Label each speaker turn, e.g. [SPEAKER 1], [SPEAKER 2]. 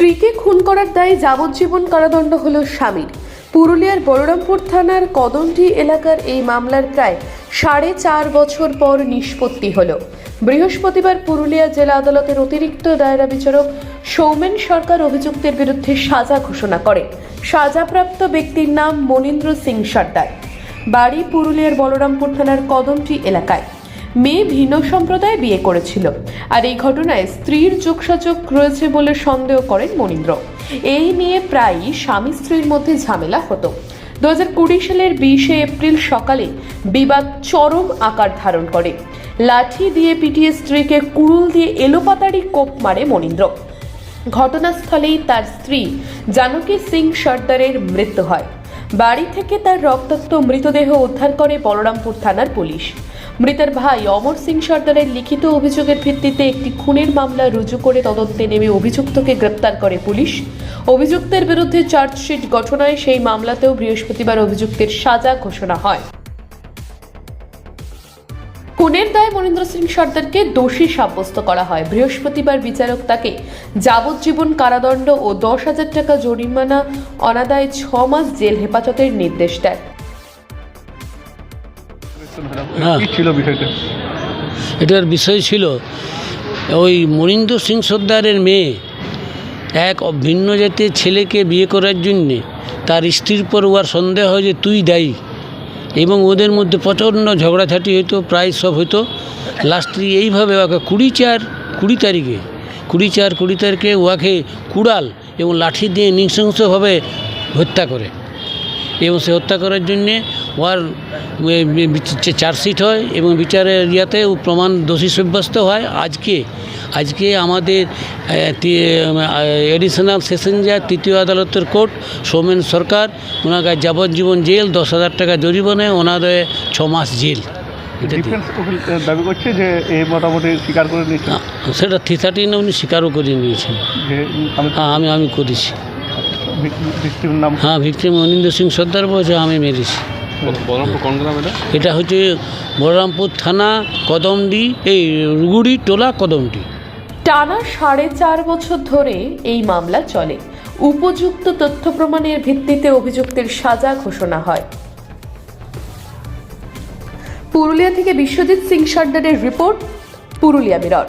[SPEAKER 1] স্ত্রীকে খুন করার দায়ে যাবজ্জীবন কারাদণ্ড হল স্বামীর। পুরুলিয়ার বলরামপুর থানার কদমটি এলাকার এই মামলার প্রায় সাড়ে চার বছর পর নিষ্পত্তি হল। বৃহস্পতিবার পুরুলিয়া জেলা আদালতের অতিরিক্ত দায়রা বিচারক সৌমেন সরকার অভিযুক্তের বিরুদ্ধে সাজা ঘোষণা করে। সাজাপ্রাপ্ত ব্যক্তির নাম মনীন্দ্র সিং সর্দার। বাড়ি পুরুলিয়ার বলরামপুর থানার কদমটি এলাকায়। মেয়ে ভিন্ন সম্প্রদায় বিয়ে করেছিল। আর এই ঘটনায় স্ত্রীর যোগসাযোগ রয়েছে বলে সন্দেহ করেন মনীন্দ্র। এই নিয়ে প্রায়ই স্বামী স্ত্রীর মধ্যে ঝামেলা হতো। দু হাজার কুড়ি সালের বিশে এপ্রিল সকালে বিবাদ চরম আকার ধারণ করে। লাঠি দিয়ে পিটিয়ে স্ত্রীকে কুড়ুল দিয়ে এলোপাতাড়ি কোপ মারে মনীন্দ্র। ঘটনাস্থলেই তার স্ত্রী জানকী সিং সর্দারের মৃত্যু হয়। বাড়ি থেকে তার রক্তাক্ত মৃতদেহ উদ্ধার করে বলরামপুর থানার পুলিশ। মৃতের ভাই অমর সিং সর্দারের লিখিত অভিযোগের ভিত্তিতে একটি খুনের মামলা রুজু করে তদন্তে নেমে অভিযুক্তকে গ্রেপ্তার করে পুলিশ। অভিযুক্তের বিরুদ্ধে চার্জশিট গঠনায় সেই মামলাতেও বৃহস্পতিবার অভিযুক্তের সাজা ঘোষণা হয়। খুনের দায়ে মনীন্দ্র সিং সর্দারকে দোষী সাব্যস্ত করা হয়। বৃহস্পতিবার বিচারক তাকে যাবজ্জীবন কারাদণ্ড ও দশ হাজার টাকা জরিমানা, অনাদায়ে ছ মাস জেল হেফাজতের নির্দেশ দেন।
[SPEAKER 2] হ্যাঁ।
[SPEAKER 3] কি ছিল বিষয়টা?
[SPEAKER 2] এটার বিষয় ছিল ওই মনীন্দ্র সিং সর্দারের মেয়ে এক ভিন্ন জাতির ছেলেকে বিয়ে করার জন্যে তার স্ত্রীর পর ওর সন্দেহ হয় যে তুই দায়ী এবং ওদের মধ্যে প্রচণ্ড ঝগড়াঝাটি হতো প্রায় সব হতো লাস্টে এইভাবে ওকে কুড়ি চার কুড়ি তারিখে কুড়ি চার কুড়ি তারিখে ওকে কুড়াল এবং লাঠি দিয়ে নৃশংসভাবে হত্যা করে। এবং সে হত্যা করার জন্যে ওর চার্জশিট হয় এবং বিচারের ইয়াতে ও প্রমাণ দোষী সাব্যস্ত হয়। আজকে আজকে আমাদের এডিশনাল সেশন জাজ তৃতীয় আদালতের কোর্ট সৌমেন সরকার ওনাকে যাবজ্জীবন জেল দশ হাজার টাকা জরিমানায় ওনাদের ছ মাস জেল।
[SPEAKER 3] দাবি করছে যে এই মোটামুটি স্বীকার করে নিচ্ছে
[SPEAKER 2] সেটা থ্রি থার্টিন উনি স্বীকারও করে নিয়েছেন।
[SPEAKER 3] আমি
[SPEAKER 2] আমি করেছি।
[SPEAKER 3] ভিক্টিম নাম?
[SPEAKER 2] হ্যাঁ ভিক্টিম অনিন্দ্র সিং সর্দার বলছে আমি মেরেছি। এটা হচ্ছে বলরামপুর থানা কদমডি এই রুগুড়ি টোলা কদমডি।
[SPEAKER 1] টানা সাড়ে চার বছর ধরে এই মামলা চলে। উপযুক্ত তথ্য প্রমাণের ভিত্তিতে অভিযুক্তের সাজা ঘোষণা হয়। পুরুলিয়া থেকে বিশ্বজিৎ সিং সর্দারের রিপোর্ট পুরুলিয়া মিরর।